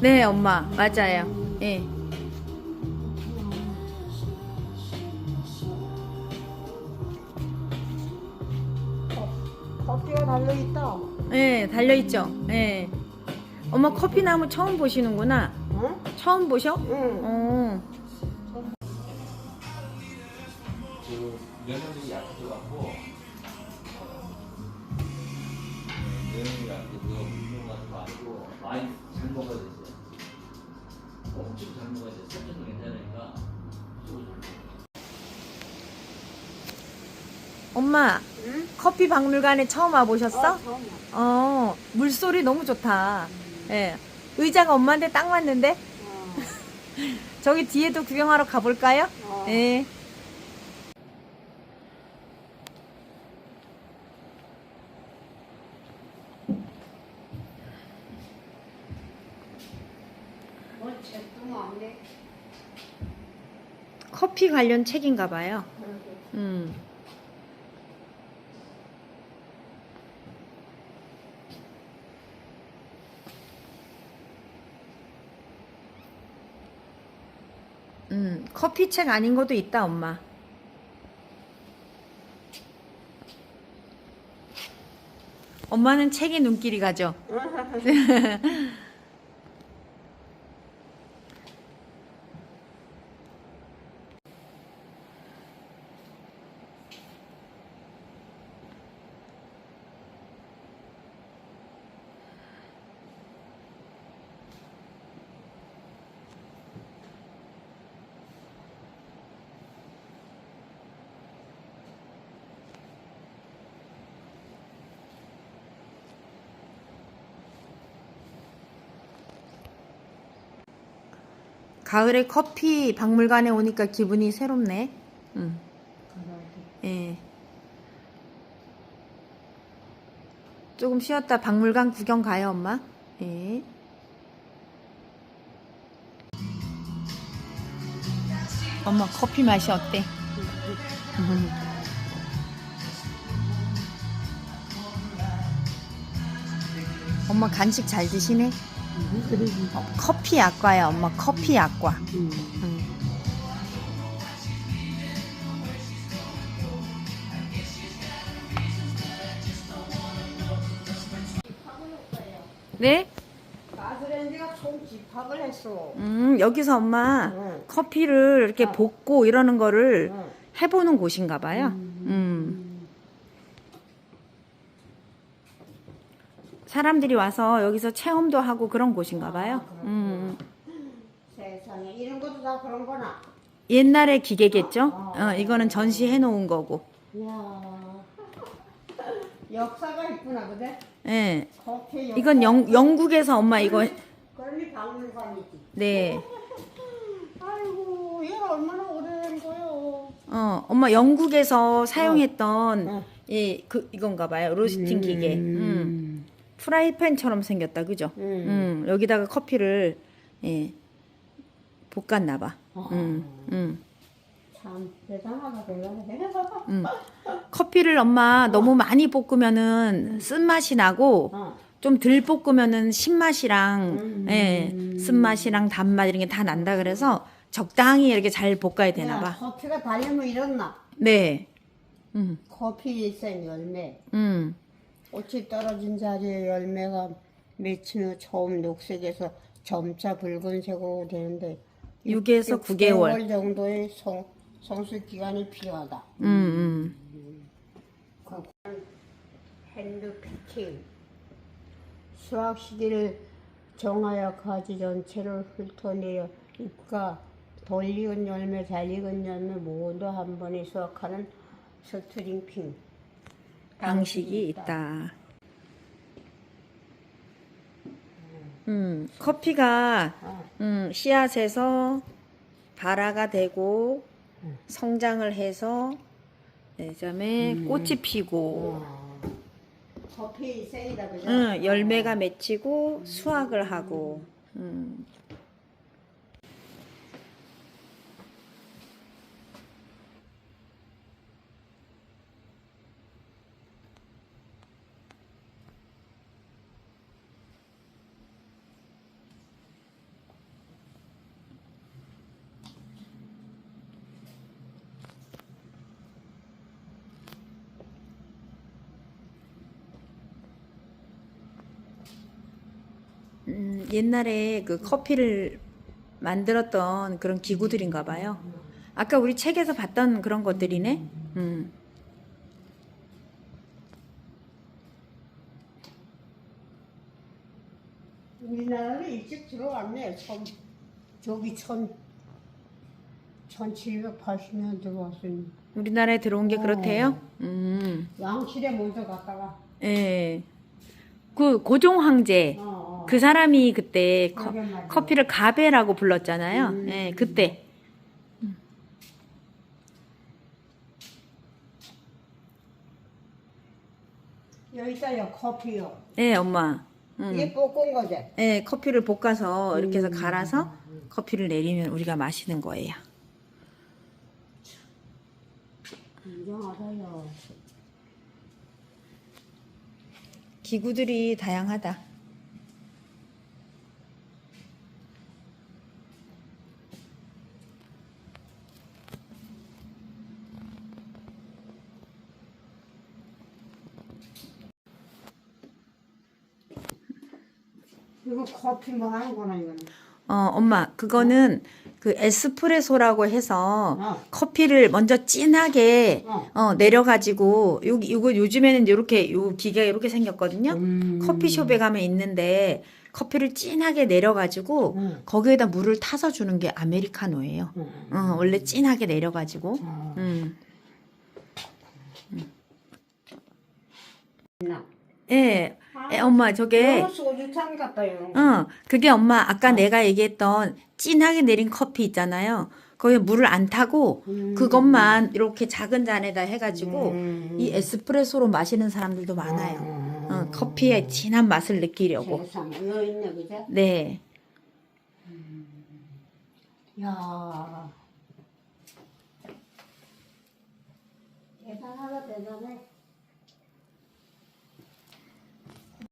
네, 엄마. 맞아요. 예. 커피가 달려 있다. 예, 달려있죠. 예. 엄마 커피나무 처음 보시는구나. 응? 처음 보셔? 응. 어. 그 면역력이 약해져갖고 면역력이 약해 그 아니고 많이 잘 먹어야 되지 엄청 잘 먹어야 돼 살쪄도 괜찮으니까 엄마, 응? 커피 박물관에 처음 와보셨어? 어, 처음이야. 어, 물소리 너무 좋다. 예. 의자가 엄마한테 딱 맞는데? 어. 저기 뒤에도 구경하러 가볼까요? 어. 예. 뭐 많네. 커피 관련 책인가 봐요. 음. 음, 커피 책 아닌 것도 있다, 엄마. 엄마는 책에 눈길이 가죠. 가을에 커피 박물관에 오니까 기분이 새롭네. 음. 예. 조금 쉬었다 박물관 구경 가요, 엄마. 예. 엄마 커피 맛이 어때? 엄마 간식 잘 드시네? 어, 커피 약과야, 엄마 커피 약과. 음. 네? 가스레인지가 총 집합을 했어. 음, 여기서 엄마 응. 커피를 이렇게 어. 볶고 이러는 거를 응. 해보는 곳인가 봐요. 음. 사람들이 와서 여기서 체험도 하고 그런 곳인가 봐요. 음. 세상에 이런 것도 다 그런 거나. 옛날의 기계겠죠? 어, 이거는 전시해 놓은 거고. 이야. 역사가 있구나, 그대? 예. 커피 역사. 이건 영, 영국에서 엄마 이거 그러니 박물관이지. 네. 아이고, 얘가 얼마나 오래된 거요. 어, 엄마 영국에서 사용했던 어. 이그 이건가 봐요. 로스팅 기계. 음. 프라이팬처럼 생겼다. 그죠? 음. 음. 여기다가 커피를 예. 볶았나 봐. 아. 음. 음. 참 대단하다, 대단해. 음. 커피를 엄마 너무 많이 볶으면은 쓴맛이 나고 어. 좀 덜 볶으면은 신맛이랑 음. 예, 쓴맛이랑 단맛 이런 게 다 난다 그래서 적당히 이렇게 잘 볶아야 되나 야, 봐. 커피가 달리면 이렇나? 네. 음. 커피 생 열매. 음. 꽃이 떨어진 자리에 열매가 맺힌 후 처음 녹색에서 점차 붉은색으로 되는데 6에서 9개월. 정도의 성, 성숙 기간이 필요하다. 음, 음. 핸드 피킹 수확 시기를 정하여 가지 전체를 훑어내어 잎과 덜 익은 열매, 잘 익은 열매 모두 한 번에 수확하는 스트링핑 방식이 있다. 음, 커피가 어, 음, 씨앗에서 발화가 되고 성장을 해서 그다음에 꽃이 피고 어. 커피 생이다 그죠? 응, 열매가 맺히고 수확을 하고 음. 음, 옛날에 그 커피를 만들었던 그런 기구들인가 봐요. 아까 우리 책에서 봤던 그런 것들이네. 음. 우리나라는 일찍 들어왔네. 천, 저기 천, 1780년 들어왔으니. 우리나라에 들어온 게 어. 그렇대요. 음. 양실에 먼저 갔다가. 예. 그 고종 황제 어, 어. 그 사람이 그때 커. 커피를 가베라고 불렀잖아요. 음. 예, 그때. 여기 있어요, 커피요. 예, 엄마. 음. 이게 볶은 거지? 예, 커피를 볶아서 이렇게 해서 음. 갈아서 커피를 내리면 우리가 마시는 거예요. 인정하다요. 기구들이 다양하다. 이거 커피 뭐 하는 거나, 이거는. 어, 엄마, 그거는 그 에스프레소라고 해서 어. 커피를 먼저 진하게 어. 어, 내려가지고 여기 이거 요즘에는 이렇게 요 기계가 이렇게 생겼거든요. 음. 커피숍에 가면 있는데 커피를 진하게 내려가지고 음. 거기에다 물을 타서 주는 게 아메리카노예요. 음. 어, 원래 진하게 내려가지고. 어. 음. 나. 예, 예, 엄마 저게 소주잔 같다, 이거. 어, 그게 엄마 아까 내가 얘기했던 진하게 내린 커피 있잖아요. 거기에 물을 안 타고 음. 그것만 이렇게 작은 잔에다 해가지고 음. 이 에스프레소로 마시는 사람들도 많아요. 어, 커피의 진한 맛을 느끼려고. 세상에, 여기 있네, 그죠? 네. 야 대단하다, 대단해.